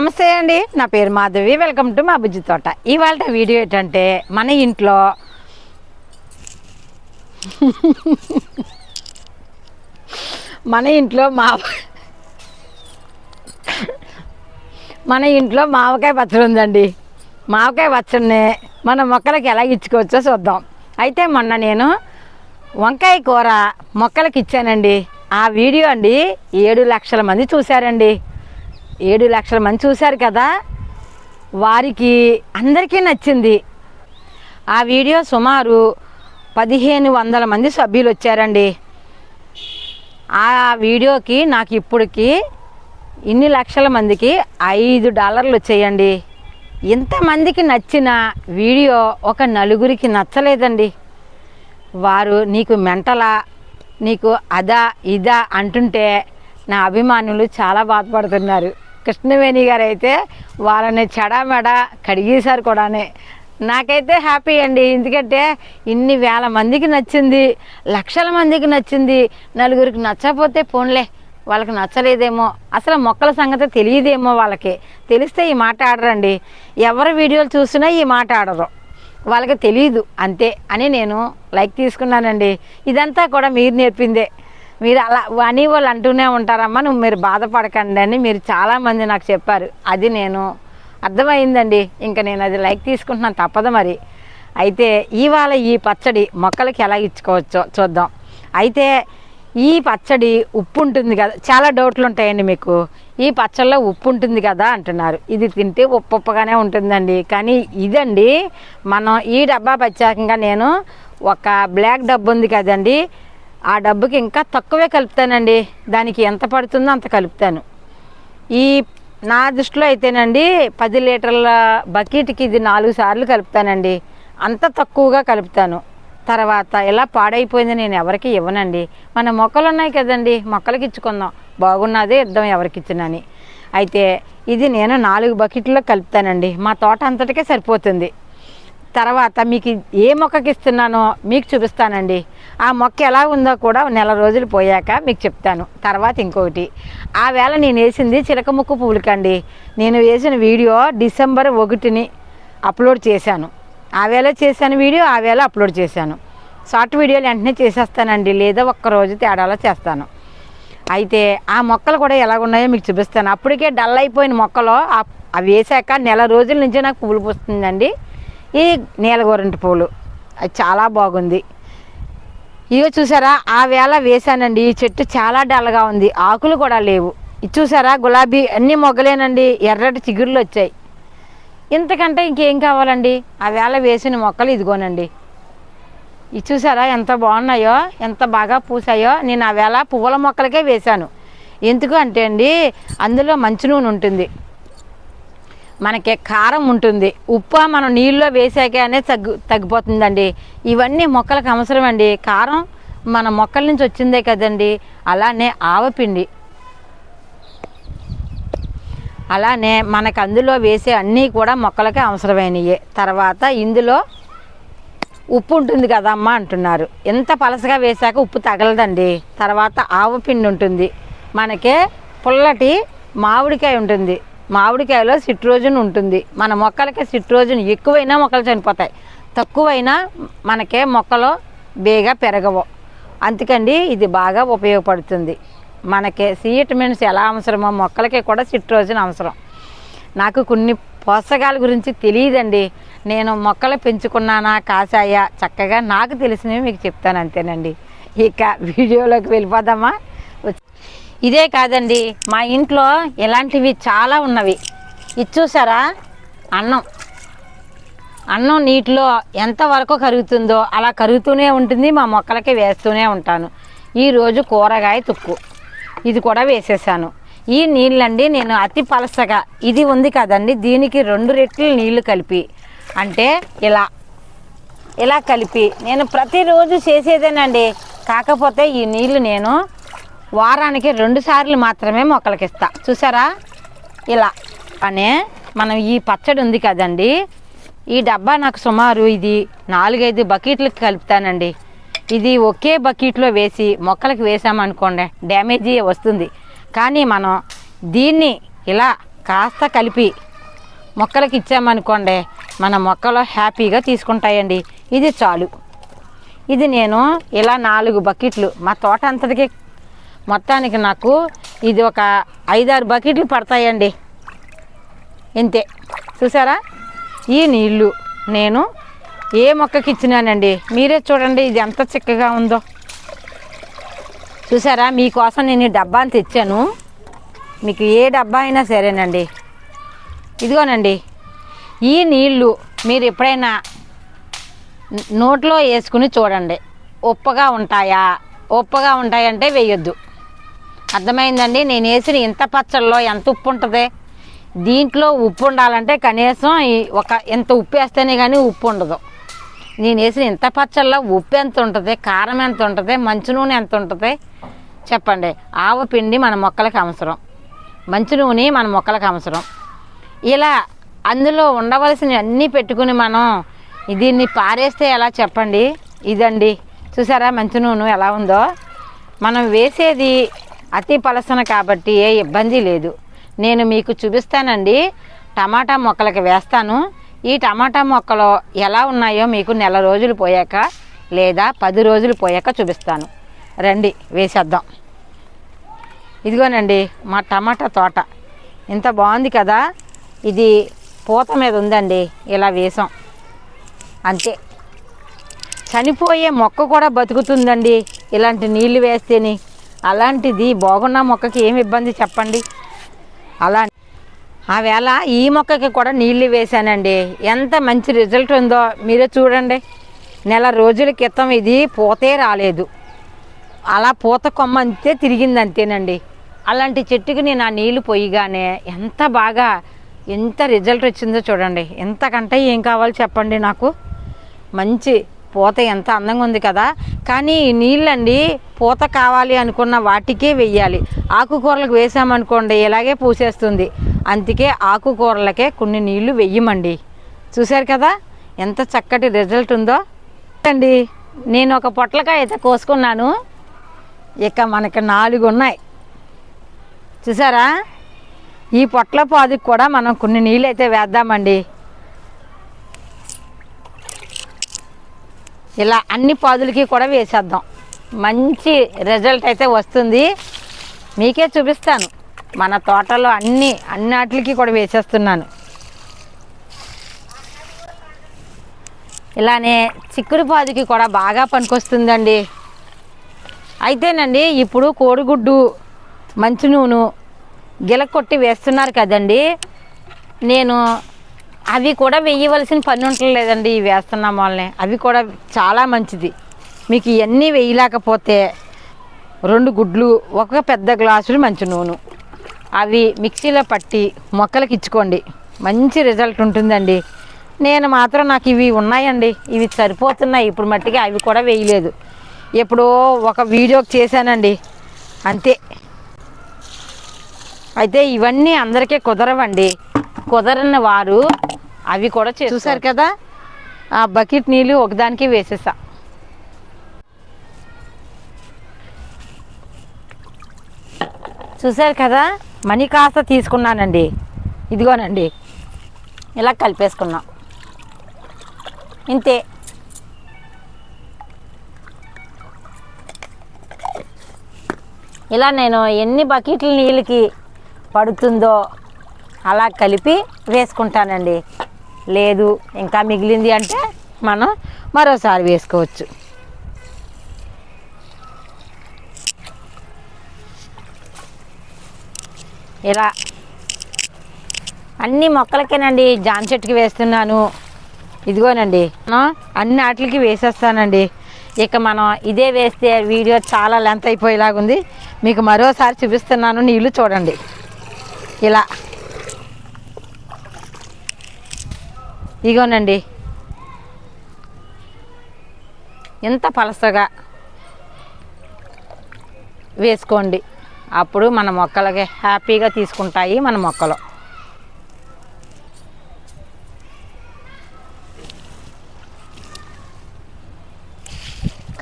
నమస్తే అండి నా పేరు మాధవి. వెల్కమ్ టు మా బుజ్జి తోట. ఇవాళ వీడియో ఏంటంటే మన ఇంట్లో మన ఇంట్లో మావ మన ఇంట్లో మావకాయ పచ్చడి ఉందండి. మావకాయ పచ్చడిని మన మొక్కలకి ఎలా ఇచ్చుకోవచ్చో చూద్దాం. అయితే మొన్న నేను వంకాయ కూర మొక్కలకి ఇచ్చానండి. ఆ వీడియో అండి ఏడు లక్షల మంది చూశారండి. ఏడు లక్షల మంది చూశారు కదా? వారికి అందరికీ నచ్చింది. ఆ వీడియో సుమారు పదిహేను వందల మంది సభ్యులు వచ్చారండి. ఆ వీడియోకి నాకు ఇప్పటికి ఇన్ని లక్షల మందికి ఐదు డాలర్లు వచ్చేయండి. ఇంతమందికి నచ్చిన వీడియో ఒక నలుగురికి నచ్చలేదండి. వారు నీకు మెంటలా నీకు అదా ఇదా అంటుంటే నా అభిమానులు చాలా బాధపడుతున్నారు. కృష్ణవేణి గారు అయితే వాళ్ళని చెడామెడ కడిగేశారు కూడానే. నాకైతే హ్యాపీ అండి. ఎందుకంటే ఇన్ని వేల మందికి నచ్చింది లక్షల మందికి నచ్చింది. నలుగురికి నచ్చకపోతే పోన్లే వాళ్ళకి నచ్చలేదేమో. అసలు మొక్కల సంగతి తెలియదేమో వాళ్ళకి. తెలిస్తే ఈ మాట ఆడరండి. ఎవరి వీడియోలు చూసినా ఈ మాట ఆడరు. వాళ్ళకి తెలియదు అంతే అని నేను లైక్ తీసుకున్నానండి. ఇదంతా కూడా మీరు నేర్పిందే. మీరు అలా అని వాళ్ళు అంటూనే ఉంటారమ్మా నువ్వు మీరు బాధపడకండి అని మీరు చాలామంది నాకు చెప్పారు. అది నేను అర్థమైందండి. ఇంకా నేను అది లైక్ తీసుకుంటున్నాను తప్పదు మరి. అయితే ఇవాళ ఈ పచ్చడి మొక్కలకి ఎలా ఇచ్చుకోవచ్చో చూద్దాం. అయితే ఈ పచ్చడి ఉప్పు ఉంటుంది కదా చాలా డౌట్లు ఉంటాయండి మీకు. ఈ పచ్చళ్ళలో ఉప్పు ఉంటుంది కదా అంటున్నారు. ఇది తింటే ఉప్పు ఉప్పగానే ఉంటుందండి. కానీ ఇదండి మనం ఈ డబ్బా ప్రత్యేకంగా నేను ఒక బ్లాక్ డబ్బు ఉంది కదండి ఆ డబ్బుకి ఇంకా తక్కువే కలుపుతానండి. దానికి ఎంత పడుతుందో అంత కలుపుతాను. ఈ నా దృష్టిలో అయితేనండి పది లీటర్ల బకెట్కి ఇది నాలుగు సార్లు కలుపుతానండి. అంత తక్కువగా కలుపుతాను. తర్వాత ఇలా పాడైపోయింది నేను ఎవరికి ఇవ్వనండి. మన మొక్కలు ఉన్నాయి కదండి మొక్కలకి ఇచ్చుకుందాం. బాగున్నదే ఇద్దాం ఎవరికి ఇచ్చినని అయితే ఇది నేను నాలుగు బకెట్లో కలుపుతానండి. మా తోట అంతటికే సరిపోతుంది. తర్వాత మీకు ఏ మొక్కకి ఇస్తున్నానో మీకు చూపిస్తానండి. ఆ మొక్క ఎలా ఉందో కూడా నెల రోజులు పోయాక మీకు చెప్తాను. తర్వాత ఇంకొకటి ఆ వేళ నేను వేసింది చిలక ముక్కు పువ్వులకండి. నేను వేసిన వీడియో డిసెంబర్ ఒకటిని అప్లోడ్ చేశాను. ఆ వేళ చేశాను వీడియో ఆ వేళ అప్లోడ్ చేశాను. షార్ట్ వీడియోలు వెంటనే చేసేస్తానండి లేదా ఒక్క రోజు తేడాలో చేస్తాను. అయితే ఆ మొక్కలు కూడా ఎలా ఉన్నాయో మీకు చూపిస్తాను. అప్పటికే డల్ అయిపోయిన మొక్కలు అవి వేసాక నెల రోజుల నుంచే నాకు పువ్వులు పూస్తుందండి. ఈ నీలగోరంటి పూలు. అది చాలా బాగుంది. ఇగో చూసారా ఆ వేళ వేశానండి. ఈ చెట్టు చాలా డల్గా ఉంది. ఆకులు కూడా లేవు. ఇది చూసారా గులాబీ అన్ని మొగ్గలేనండి. ఎర్రటి చిగుర్లు వచ్చాయి. ఇంతకంటే ఇంకేం కావాలండి? ఆ వేళ వేసిన మొక్కలు ఇదిగోనండి. ఇది చూసారా ఎంత బాగున్నాయో ఎంత బాగా పూసాయో. నేను ఆ వేళ పువ్వుల మొక్కలకే వేశాను. ఎందుకు అంటే అండి అందులో మంచి నూనె ఉంటుంది. మనకి కారం ఉంటుంది. ఉప్పు మనం నీళ్ళలో వేసాకనే తగ్గు తగ్గిపోతుందండి. ఇవన్నీ మొక్కలకు అవసరం అండి కారం మన మొక్కల నుంచి వచ్చిందే కదండి. అలానే ఆవపిండి. అలానే మనకు అందులో వేసే అన్నీ కూడా మొక్కలకే అవసరమైనవి తర్వాత ఇందులో ఉప్పు ఉంటుంది కదమ్మా అంటున్నారు. ఎంత పలసగా వేసాక ఉప్పు తగలదండి. తర్వాత ఆవపిండి ఉంటుంది. మనకే పుల్లటి మామిడికాయ ఉంటుంది. మామిడికాయలో సిట్రోజన్ ఉంటుంది. మన మొక్కలకి సిట్రోజన్ ఎక్కువైనా మొక్కలు చనిపోతాయి. తక్కువైనా మనకే మొక్కలు బేగా పెరగవు. అందుకండి ఇది బాగా ఉపయోగపడుతుంది. మనకి సి విటమిన్స్ ఎలా అవసరమో మొక్కలకి కూడా సిట్రోజన్ అవసరం. నాకు కొన్ని పోషకాల గురించి తెలియదండి. నేను మొక్కలు పెంచుకున్నానా కాసాయా చక్కగా నాకు తెలిసినవి మీకు చెప్తాను అంతేనండి. ఇక వీడియోలోకి వెళ్ళిపోదామా? ఇదే కాదండి మా ఇంట్లో ఇలాంటివి చాలా ఉన్నవి. ఇది చూసారా? అన్నం. అన్నం నీటిలో ఎంతవరకు కరుగుతుందో అలా కరుగుతూనే ఉంటుంది మా మొక్కలకి వేస్తూనే ఉంటాను. ఈరోజు కూరగాయ తుక్కు. ఇది కూడా వేసేసాను. ఈ నీళ్ళండి నేను అతి పలసగా. ఇది ఉంది కదండి దీనికి రెండు రెట్లు నీళ్ళు కలిపి. అంటే ఇలా ఇలా కలిపి. నేను ప్రతిరోజు చేసేదేనండి. కాకపోతే ఈ నీళ్ళు నేను వారానికి రెండు సార్లు మాత్రమే మొక్కలకి ఇస్తా చూసారా? ఇలా. అనే మనం ఈ పచ్చడి ఉంది కదండి. ఈ డబ్బా నాకు సుమారు ఇది నాలుగైదు బకెట్లకు కలుపుతానండి. ఇది ఒకే బకెట్లో వేసి మొక్కలకు వేసామనుకోండి డ్యామేజీ వస్తుంది. కానీ మనం దీన్ని ఇలా కాస్త కలిపి మొక్కలకి ఇచ్చామనుకోండి మన మొక్కలు హ్యాపీగా తీసుకుంటాయండి. ఇది చాలు. ఇది నేను ఇలా నాలుగు బకెట్లు మా తోట అంతటికి మొత్తానికి నాకు ఇది ఒక ఐదారు బకెట్లు పడతాయండి. ఇంతే. చూసారా? ఈ నీళ్ళు నేను ఏ మొక్కకి ఇచ్చినానండి? మీరే చూడండి ఇది ఎంత చిక్కగా ఉందో. చూసారా? మీకోసం నేను ఈ డబ్బాని తెచ్చాను. మీకు ఏ డబ్బా అయినా సరేనండి. ఇదిగోనండి. ఈ నీళ్ళు మీరు ఎప్పుడైనా నోట్లో వేసుకుని చూడండి. ఉప్పగా ఉంటాయా? ఉప్పగా ఉంటాయంటే వేయొద్దు. అర్థమైందండి? నేను వేసిన ఇంత పచ్చళ్ళలో ఎంత ఉప్పు ఉంటుంది? దీంట్లో ఉప్పు ఉండాలంటే కనీసం ఒక ఎంత ఉప్పు వేస్తేనే కానీ ఉప్పు ఉండదు. నేను వేసిన ఇంత పచ్చళ్ళలో ఉప్పు ఎంత ఉంటుంది? కారం ఎంత ఉంటుంది? మంచి నూనె ఎంత ఉంటుంది? చెప్పండి. ఆవ పిండి మన మొక్కలకు అవసరం. మంచి నూనె మన మొక్కలకు అవసరం. ఇలా అందులో ఉండవలసినవి అన్నీ పెట్టుకుని మనం దీన్ని పారేస్తే ఎలా చెప్పండి? ఇదండి. చూసారా? మంచి నూనె ఎలా ఉందో? మనం వేసేది అతి పలసన కాబట్టి ఏ ఇబ్బంది లేదు. నేను మీకు చూపిస్తానండి. టమాటా మొక్కలకి వేస్తాను. ఈ టమాటా మొక్కలు ఎలా ఉన్నాయో మీకు నెల రోజులు పోయాక లేదా పది రోజులు పోయాక చూపిస్తాను. రండి వేసేద్దాం. ఇదిగోనండి మా టమాటా తోట. ఇంత బాగుంది కదా. ఇది పూత మీద ఉందండి. ఇలా వేసాం. అంతే. చనిపోయే మొక్క కూడా బతుకుతుందండి. ఇలాంటి నీళ్ళు వేస్తేనే. అలాంటిది బాగున్న మొక్కకి ఏమి ఇబ్బంది చెప్పండి. అలా ఆవేళ ఈ మొక్కకి కూడా నీళ్ళు వేశానండి. ఎంత మంచి రిజల్ట్ ఉందో మీరే చూడండి. నెల రోజుల క్రితం ఇది పోతే రాలేదు. అలా పూత కొమ్మ అంతే తిరిగింది అంతేనండి. అలాంటి చెట్టుకి నేను ఆ నీళ్ళు పోయిగానే ఎంత బాగా ఎంత రిజల్ట్ వచ్చిందో చూడండి. ఎంతకంటే ఏం కావాలి చెప్పండి నాకు? మంచి పూత ఎంత అందంగా ఉంది కదా. కానీ ఈ నీళ్ళండి పూత కావాలి అనుకున్న వాటికే వెయ్యాలి. ఆకుకూరలకు వేసామనుకోండి ఇలాగే పూసేస్తుంది. అందుకే ఆకుకూరలకే కొన్ని నీళ్ళు వెయ్యమండి. చూశారు కదా? ఎంత చక్కటి రిజల్ట్ ఉందో. అండి నేను ఒక పొట్లకాయ అయితే కోసుకున్నాను. ఇక మనకి నాలుగు ఉన్నాయి. చూసారా ఈ పొట్ల పాదికి కూడా మనం కొన్ని నీళ్ళు అయితే వేద్దామండి. ఇలా అన్ని పాదులకి కూడా వేసేద్దాం. మంచి రిజల్ట్ అయితే వస్తుంది. మీకే చూపిస్తాను. మన తోటలో అన్ని అన్నిటికి కూడా వేసేస్తున్నాను. ఇలానే చిక్కుడు పాదుకి కూడా బాగా పనికొస్తుందండి. అయితేనండి ఇప్పుడు కోడిగుడ్డు మంచి నూనె గిలకొట్టి వేస్తున్నారు కదండి. నేను అవి కూడా వేయవలసిన పని ఉండలేదండి ఈ వేస్తున్నాం వాళ్ళని. అవి కూడా చాలా మంచిది. మీకు ఇవన్నీ వేయలేకపోతే రెండు గుడ్లు ఒక పెద్ద గ్లాసులు మంచి నూనె. అవి మిక్సీలో పట్టి మొక్కలకి ఇచ్చుకోండి. మంచి రిజల్ట్ ఉంటుందండి. నేను మాత్రం నాకు ఇవి ఉన్నాయండి. ఇవి సరిపోతున్నాయి. ఇప్పుడు మట్టికి అవి కూడా వేయలేదు ఎప్పుడో ఒక వీడియోకి చేశానండి. అంతే. అయితే ఇవన్నీ అందరికీ కుదరవండి. కుదరని వారు అవి కూడా చూసారు కదా? ఆ బకెట్ నీళ్ళు ఒకదానికి వేసేసా. చూసారు కదా? మనీ కాస్త తీసుకున్నానండి. ఇదిగోనండి. ఇలా కలిపేసుకున్నాం. ఇంతే. ఇలా నేను ఎన్ని బకెట్ల నీళ్ళకి పడుతుందో అలా కలిపి వేసుకుంటానండి. లేదు ఇంకా మిగిలింది అంటే మనం మరోసారి వేసుకోవచ్చు. ఇలా. అన్ని మొక్కలకేనండి జామ చెట్టుకి వేస్తున్నాను. ఇదిగోనండి అన్ని వాటికి వేసేస్తానండి. ఇక మనం ఇదే వేస్తే వీడియో చాలా లెంత్ అయిపోయేలాగుంది. మీకు మరోసారి చూపిస్తున్నాను నీళ్ళు చూడండి. ఇలా. ఇగోనండి. ఎంత పలసగా వేసుకోండి. అప్పుడు మన మొక్కలకి హ్యాపీగా తీసుకుంటాయి మన మొక్కలు.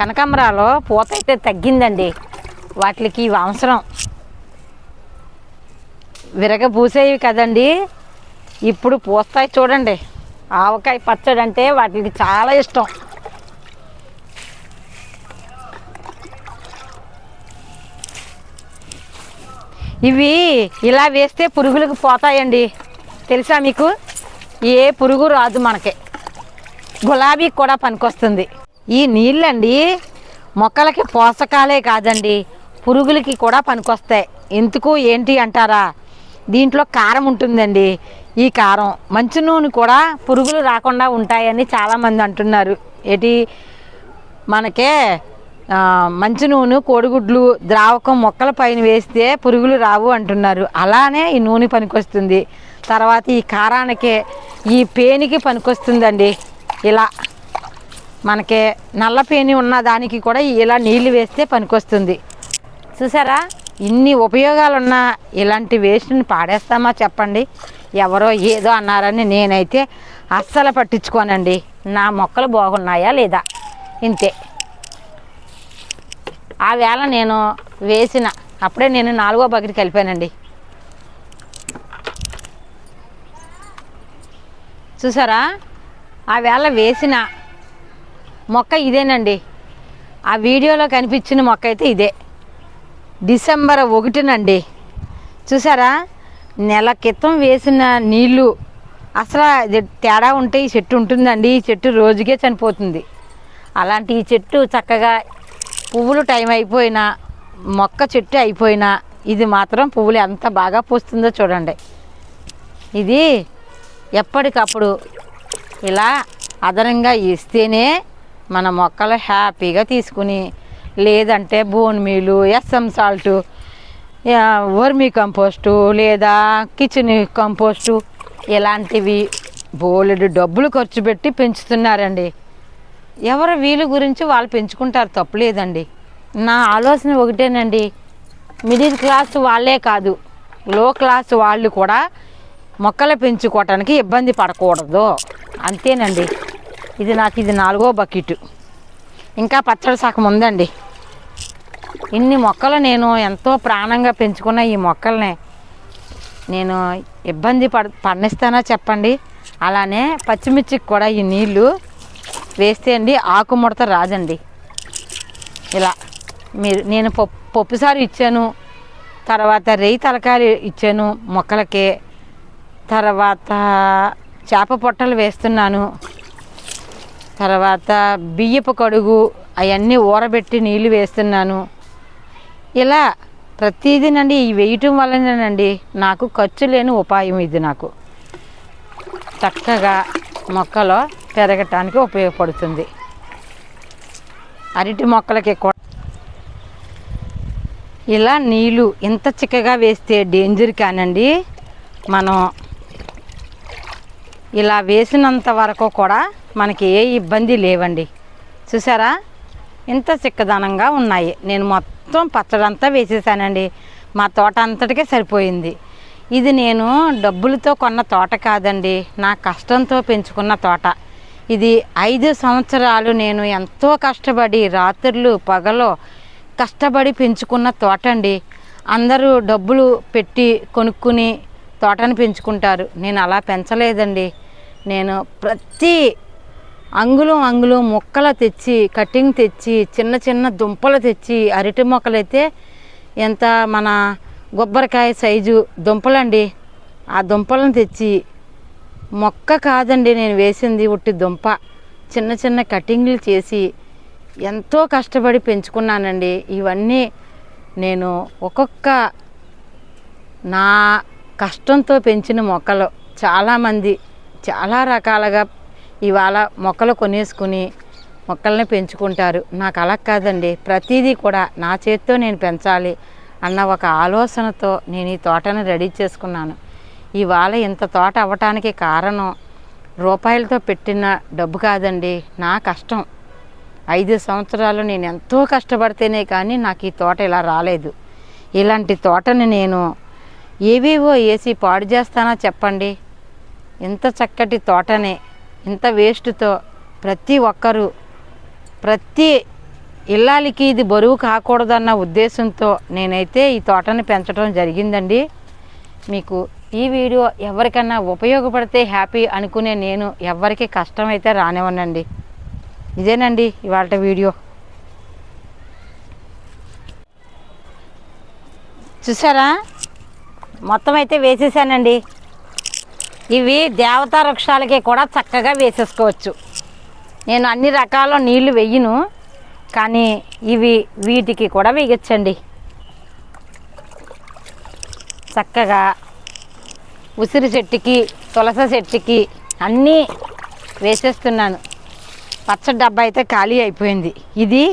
కనకాంబరాలో పూత అయితే తగ్గిందండి. వాటికి ఇవి అవసరం. విరగ పూసేవి కదండి. ఇప్పుడు పూస్తాయి చూడండి. ఆవకాయ పచ్చడి అంటే వాటికి చాలా ఇష్టం. ఇవి ఇలా వేస్తే పురుగులకు పోతాయండి. తెలుసా మీకు? ఏ పురుగు రాదు మనకి. గులాబీ కూడా పనికొస్తుంది. ఈ నీళ్ళండి మొక్కలకి పోషకాలే కాదండి. పురుగులకి కూడా పనికొస్తాయి. ఎందుకు ఏంటి అంటారా? దీంట్లో కారం ఉంటుందండి. ఈ కారం మంచి నూనె కూడా పురుగులు రాకుండా ఉంటాయని చాలామంది అంటున్నారు. ఏటి మనకే మంచి నూనె కోడిగుడ్లు ద్రావకం మొక్కల పైన వేస్తే పురుగులు రావు అంటున్నారు. అలానే ఈ నూనె పనికొస్తుంది. తర్వాత ఈ కారానికే ఈ పేనికి పనికొస్తుందండి. ఇలా మనకి నల్ల పేని ఉన్న దానికి కూడా ఇలా నీళ్ళు వేస్తే పనికొస్తుంది. చూసారా? ఇన్ని ఉపయోగాలున్నా ఇలాంటి వేస్ట్ని పాడేస్తామా చెప్పండి? ఎవరో ఏదో అన్నారని నేనైతే అస్సలు పట్టించుకోనండి. నా మొక్కలు బాగున్నాయా లేదా? ఇంతే. ఆ వేళ నేను వేసిన అప్పుడే నేను నాలుగో బకెట్కి వెళ్ళిపోయానండి. చూసారా? ఆ వేళ వేసిన మొక్క ఇదేనండి. ఆ వీడియోలో కనిపించిన మొక్క అయితే ఇదే. డిసెంబర్ ఒకటినండి. చూసారా? నెల క్రితం వేసిన నీళ్ళు అసలు తేడా ఉంటే ఈ చెట్టు ఉంటుందండి. ఈ చెట్టు రోజుకే చనిపోతుంది. అలాంటి ఈ చెట్టు చక్కగా పువ్వులు టైం అయిపోయినా మొక్క చెట్టు అయిపోయినా ఇది మాత్రం పువ్వులు ఎంత బాగా పూస్తుందో చూడండి. ఇది ఎప్పటికప్పుడు ఇలా అదనంగా ఇస్తేనే మన మొక్కలు హ్యాపీగా తీసుకుని లేదంటే bone meal Epsom salt vermicompost లేదా కిచెన్ కంపోస్టు ఇలాంటివి బోలెడు డబ్బులు ఖర్చు పెట్టి పెంచుతున్నారండి. ఎవరు వీలు గురించి వాళ్ళు పెంచుకుంటారు తప్పులేదండి. నా ఆలోచన ఒకటేనండి. మిడిల్ క్లాస్ వాళ్ళే కాదు లో క్లాస్ వాళ్ళు కూడా మొక్కలు పెంచుకోవటానికి ఇబ్బంది పడకూడదు. అంతేనండి. ఇది నాకు ఇది నాలుగో బకెట్. ఇంకా పచ్చడి సగం ఉందండి. ఇన్ని మొక్కలు నేను ఎంతో ప్రాణంగా పెంచుకున్న ఈ మొక్కల్ని నేను ఇబ్బంది పడ పండిస్తానా చెప్పండి. అలానే పచ్చిమిర్చికి కూడా ఈ నీళ్ళు వేస్తే అండి ఆకుముడత రాదండి. ఇలా మీరు నేను పప్పు పప్పుసారు ఇచ్చాను తర్వాత రేయి తలకాయలు ఇచ్చాను మొక్కలకి తర్వాత చేప పొట్టలు వేస్తున్నాను. తర్వాత బియ్యపు కడుగు అవన్నీ ఊరబెట్టి నీళ్ళు వేస్తున్నాను. ఇలా ప్రతిదీనండి ఈ వేయటం వల్లనేనండి నాకు ఖర్చు లేని ఉపాయం ఇది నాకు. చక్కగా మొక్కలో పెరగటానికి ఉపయోగపడుతుంది. అరటి మొక్కలకి కూడా ఇలా నీళ్ళు ఇంత చిక్కగా వేస్తే డేంజర్ కానండి. మనం ఇలా వేసినంత వరకు కూడా మనకి ఏ ఇబ్బంది లేవండి. చూసారా? ఇంత చిక్కదనంగా ఉన్నాయి. నేను మొత్తం పచ్చడంతా వేసేసానండి. మా తోట అంతటికే సరిపోయింది. ఇది నేను డబ్బులతో కొన్న తోట కాదండి. నా కష్టంతో పెంచుకున్న తోట. ఇది ఐదు సంవత్సరాలు నేను ఎంతో కష్టపడి రాత్రులు పగలో కష్టపడి పెంచుకున్న తోట అండి అందరూ డబ్బులు పెట్టి కొనుక్కుని తోటను పెంచుకుంటారు. నేను అలా పెంచలేదండి. నేను ప్రతి అంగుళం అంగుళం మొక్కలు తెచ్చి కటింగ్ తెచ్చి చిన్న చిన్న దుంపలు తెచ్చి అరటి మొక్కలైతే ఎంత మన కొబ్బరికాయ సైజు దుంపలండి. ఆ దుంపలను తెచ్చి మొక్క కాదండి నేను వేసింది ఉట్టి దుంప. చిన్న చిన్న కటింగ్లు చేసి ఎంతో కష్టపడి పెంచుకున్నానండి. ఇవన్నీ నేను ఒక్కొక్క నా కష్టంతో పెంచిన మొక్కలు. చాలామంది చాలా రకాలుగా ఇవాళ మొక్కలు కొనేసుకుని మొక్కల్ని పెంచుకుంటారు. నాకు అలా కాదండి. ప్రతిదీ కూడా నా చేతితో నేను పెంచాలి అన్న ఒక ఆలోచనతో నేను ఈ తోటను రెడీ చేసుకున్నాను. ఇవాళ ఇంత తోట అవ్వటానికి కారణం రూపాయలతో పెట్టిన డబ్బు కాదండి. నా కష్టం. ఐదు సంవత్సరాలు నేను ఎంతో కష్టపడితేనే కానీ నాకు ఈ తోట ఇలా రాలేదు. ఇలాంటి తోటని నేను ఏవేవో వేసి పాడు చేస్తానా చెప్పండి? ఇంత చక్కటి తోటని ఇంత వేస్ట్తో ప్రతి ఒక్కరూ ప్రతి ఇల్లాలికి ఇది బరువు కాకూడదన్న ఉద్దేశంతో నేనైతే ఈ తోటని పెంచడం జరిగిందండి. మీకు ఈ వీడియో ఎవరికన్నా ఉపయోగపడితే హ్యాపీ అనుకునే నేను ఎవరికి కష్టమైతే రానివ్వనండి. ఇదేనండి ఇవాళ వీడియో. చూసారా? మొత్తం అయితే వేసేసానండి. ఇవి దేవతా వృక్షాలకి కూడా చక్కగా వేసేసుకోవచ్చు. నేను అన్ని రకాల నీళ్ళు వెయ్యను కానీ ఇవి వీటికి కూడా వేయచ్చండి. చక్కగా ఉసిరి చెట్టుకి తులసి చెట్టుకి అన్నీ వేసేస్తున్నాను. పచ్చడి డబ్బా అయితే ఖాళీ అయిపోయింది. ఇది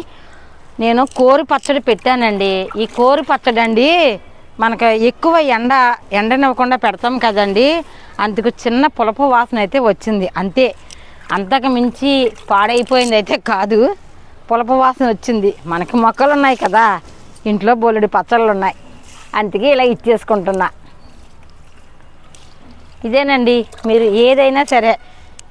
నేను కోరి పచ్చడి పెట్టానండి. ఈ కోరి పచ్చడి అండి మనకు ఎక్కువ ఎండ ఎండనివ్వకుండా పెడతాం కదండి. అందుకు చిన్న పులపు వాసన అయితే వచ్చింది. అంతే. అంతకు మించి పాడైపోయింది అయితే కాదు. పులపు వాసన వచ్చింది. మనకి మొక్కలు ఉన్నాయి కదా. ఇంట్లో బోలెడు పచ్చళ్ళు ఉన్నాయి. అందుకే ఇలా ఇచ్చేసుకుంటున్నా. ఇదేనండి. మీరు ఏదైనా సరే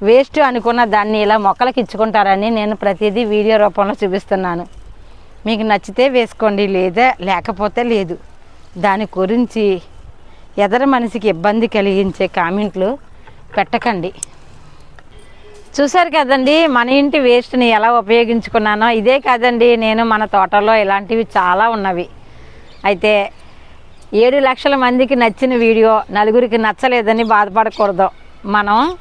వేస్ట్ అనుకున్న దాన్ని ఇలా మొక్కలకి ఇచ్చుకుంటారని నేను ప్రతిదీ వీడియో రూపంలో చూపిస్తున్నాను. మీకు నచ్చితే వేసుకోండి లేదా లేకపోతే లేదు. దాని గురించి ఎదర మనిషికి ఇబ్బంది కలిగించే కామెంట్లు పెట్టకండి. చూశారు కదండి మన ఇంటి వేస్ట్ని ఎలా ఉపయోగించుకున్నానో? ఇదే కాదండి నేను మన తోటలో ఇలాంటివి చాలా ఉన్నవి. అయితే ఏడు లక్షల మందికి నచ్చిన వీడియో నలుగురికి నచ్చలేదని బాధపడకూడదు. మనం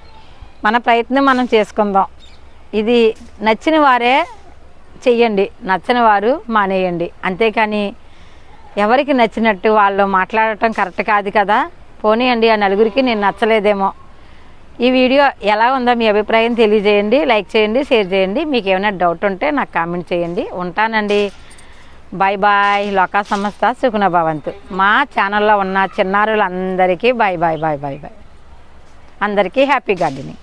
మన ప్రయత్నం మనం చేసుకుందాం. ఇది నచ్చిన వారే చెయ్యండి నచ్చని వారు మానేయండి. అంతేకాని ఎవరికి నచ్చినట్టు వాళ్ళు మాట్లాడటం కరెక్ట్ కాదు కదా? పోనీయండి ఆ నలుగురికి నేను నచ్చలేదేమో. ఈ వీడియో ఎలా ఉందో మీ అభిప్రాయం తెలియజేయండి లైక్ చేయండి షేర్ చేయండి. మీకు ఏమైనా డౌట్ ఉంటే నాకు కామెంట్ చేయండి. ఉంటానండి. Bye bye. లోకా సంస్థ సుగుణ భవంతు. మా ఛానల్లో ఉన్న చిన్నారులందరికీ bye bye bye bye bye. అందరికీ హ్యాపీ గార్డెనింగ్.